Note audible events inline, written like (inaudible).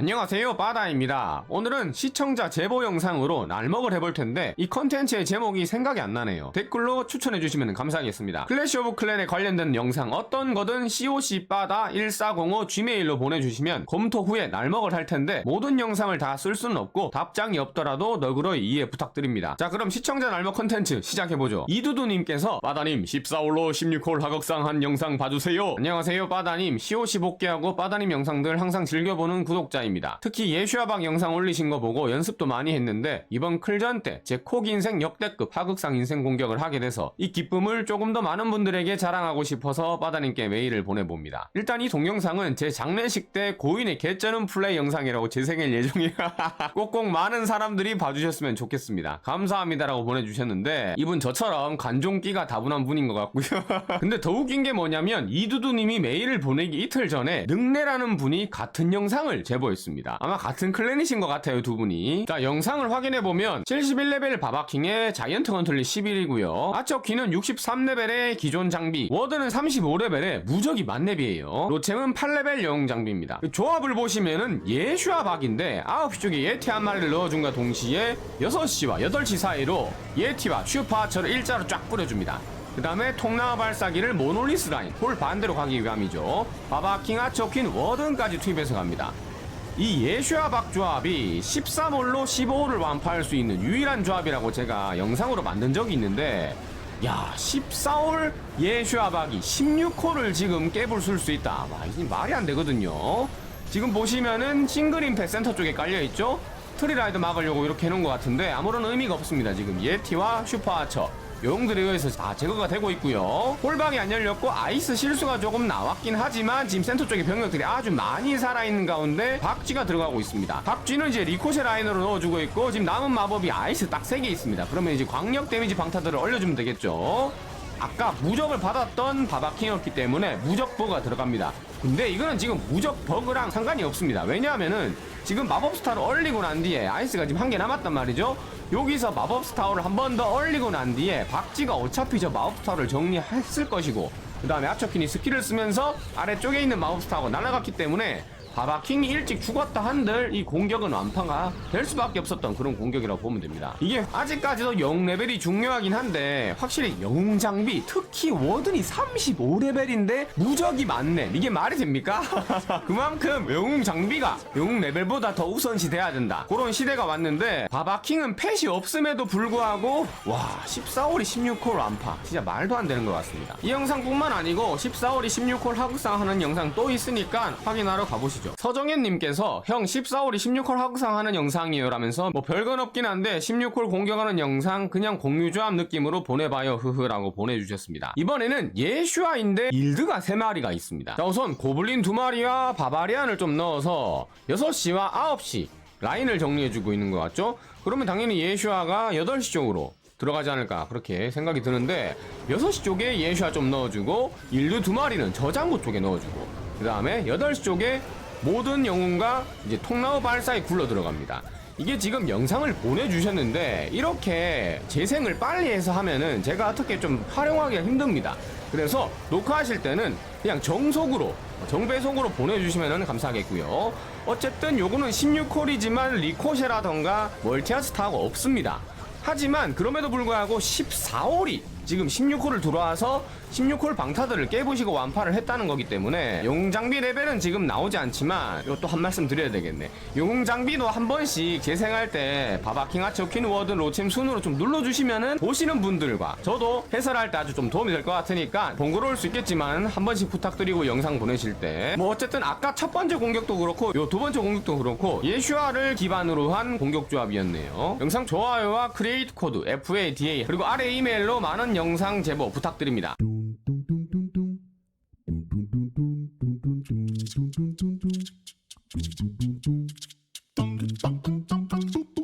안녕하세요 바다입니다. 오늘은 시청자 제보 영상으로 날먹을 해볼 텐데 이 컨텐츠의 제목이 생각이 안 나네요. 댓글로 추천해 주시면 감사하겠습니다. 클래시 오브 클랜에 관련된 영상 어떤 거든 coc 바다 1405 gmail로 보내주시면 검토 후에 날먹을 할 텐데 모든 영상을 다 쓸 수는 없고 답장이 없더라도 너그러이 이해 부탁드립니다. 자 그럼 시청자 날먹 컨텐츠 시작해보죠. 이두두님께서 바다님 14홀로 16홀 하극상 한 영상 봐주세요. 안녕하세요 바다님. Coc 복귀하고 바다님 영상들 항상 즐겨보는 구독자 입니다. 특히 예슈아박 영상 올리신 거 보고 연습도 많이 했는데 이번 클전 때 제 콕 인생 역대급 하극상 인생 공격을 하게 돼서 이 기쁨을 조금 더 많은 분들에게 자랑하고 싶어서 바다님께 메일을 보내봅니다. 일단 이 동영상은 제 장례식 때 고인의 개쩌는 플레이 영상이라고 재생할 예정이라 꼭꼭 많은 사람들이 봐주셨으면 좋겠습니다. 감사합니다라고 보내주셨는데 이분 저처럼 관종기가 다분한 분인 것 같고요. (laughs) 근데 더 웃긴 게 뭐냐면 이두두님이 메일을 보내기 이틀 전에 늑내라는 분이 같은 영상을 제보했 습니다. 아마 같은 클랜이신 것 같아요 두 분이. 자 영상을 확인해 보면 71레벨 바바킹의 자이언트 건틀리 11이고요. 아처키는 63레벨의 기존 장비 워드는 35레벨의 무적이 만렙이에요. 로챔은 8레벨 영웅 장비입니다. 그 조합을 보시면은 예슈아 박인데 9시 쪽에 예티 한 마리를 넣어준과 동시에 6시와 8시 사이로 예티와 슈퍼하처를 일자로 쫙 뿌려줍니다. 그 다음에 통나와 발사기를 모놀리스 라인 홀 반대로 가기 위함이죠. 바바킹 아처킨 워든까지 투입해서 갑니다 이 예슈아 박 조합이 13홀로 15홀을 완파할 수 있는 유일한 조합이라고 제가 영상으로 만든 적이 있는데 야 14홀 예슈아 박이 16홀을 지금 깨불 수 있다. 와 이게 말이 안 되거든요. 지금 보시면은 싱글 임팩 센터 쪽에 깔려있죠? 트리라이드 막으려고 이렇게 해놓은 것 같은데 아무런 의미가 없습니다 지금. 예티와 슈퍼아처 용들에 의해서 다 제거가 되고 있고요. 홀방이 안 열렸고 아이스 실수가 조금 나왔긴 하지만 지금 센터 쪽에 병력들이 아주 많이 살아있는 가운데 박쥐가 들어가고 있습니다. 박쥐는 이제 리코쉐 라인으로 넣어주고 있고 지금 남은 마법이 아이스 딱 3개 있습니다. 그러면 이제 광역 데미지 방타들을 올려주면 되겠죠. 아까 무적을 받았던 바바킹이었기 때문에 무적 버그가 들어갑니다. 근데 이거는 지금 무적 버그랑 상관이 없습니다. 왜냐하면은 지금 마법 스타를 얼리고 난 뒤에 아이스가 지금 한 개 남았단 말이죠. 여기서 마법 스타를 한 번 더 얼리고 난 뒤에 박쥐가 어차피 저 마법 스타를 정리했을 것이고 그 다음에 아처킨이 스킬을 쓰면서 아래쪽에 있는 마법 스타하고 날아갔기 때문에 바바킹이 일찍 죽었다 한들 이 공격은 완파가 될 수밖에 없었던 그런 공격이라고 보면 됩니다. 이게 아직까지도 영웅 레벨이 중요하긴 한데 확실히 영웅 장비 특히 워든이 35레벨인데 무적이 많네. 이게 말이 됩니까? (laughs) 그만큼 영웅 장비가 영웅 레벨보다 더 우선시 돼야 된다. 그런 시대가 왔는데 바바킹은 펫이 없음에도 불구하고 와 14홀이 16홀 완파 진짜 말도 안 되는 것 같습니다. 이 영상뿐만 아니고 14홀이 16홀 하극상 하는 영상 또 있으니까 확인하러 가보시죠. 서정현님께서 형 14홀이 16홀 하극상 하는 영상이에요 라면서 뭐 별건 없긴 한데 16홀 공격하는 영상 그냥 공유조합 느낌으로 보내봐요 흐흐라고 보내주셨습니다. 이번에는 예슈아인데 일드가 3마리가 있습니다. 자 우선 고블린 2마리와 바바리안을 좀 넣어서 6시와 9시 라인을 정리해주고 있는 것 같죠? 그러면 당연히 예슈아가 8시 쪽으로 들어가지 않을까 그렇게 생각이 드는데 6시 쪽에 예슈아 좀 넣어주고 일드 두 마리는 저장고 쪽에 넣어주고 그 다음에 8시 쪽에 모든 영웅과 이제 통나무 발사에 굴러 들어갑니다. 이게 지금 영상을 보내주셨는데 이렇게 재생을 빨리 해서 하면은 제가 어떻게 좀 활용하기가 힘듭니다. 그래서 녹화하실 때는 그냥 정속으로 정배속으로 보내주시면 감사하겠고요. 어쨌든 요거는 16콜이지만 리코쉐라던가 멀티아스타하고 없습니다. 하지만 그럼에도 불구하고 14홀이 지금 16홀을 들어와서 16홀 방타들을 깨부시고 완파를 했다는 거기 때문에 영웅 장비 레벨은 지금 나오지 않지만 이것도 한 말씀 드려야 되겠네. 영웅 장비도 한 번씩 재생할 때 바바킹 아처 퀸워드 로챔 순으로 좀 눌러주시면은 보시는 분들과 저도 해설할 때 아주 좀 도움이 될 것 같으니까 번거로울 수 있겠지만 한 번씩 부탁드리고 영상 보내실 때. 뭐 어쨌든 아까 첫 번째 공격도 그렇고 요 두 번째 공격도 그렇고 예슈아를 기반으로 한 공격 조합이었네요. 영상 좋아요와 크리에이트 코드 FADA 그리고 아래 이메일로 많은 영상 제보 부탁드립니다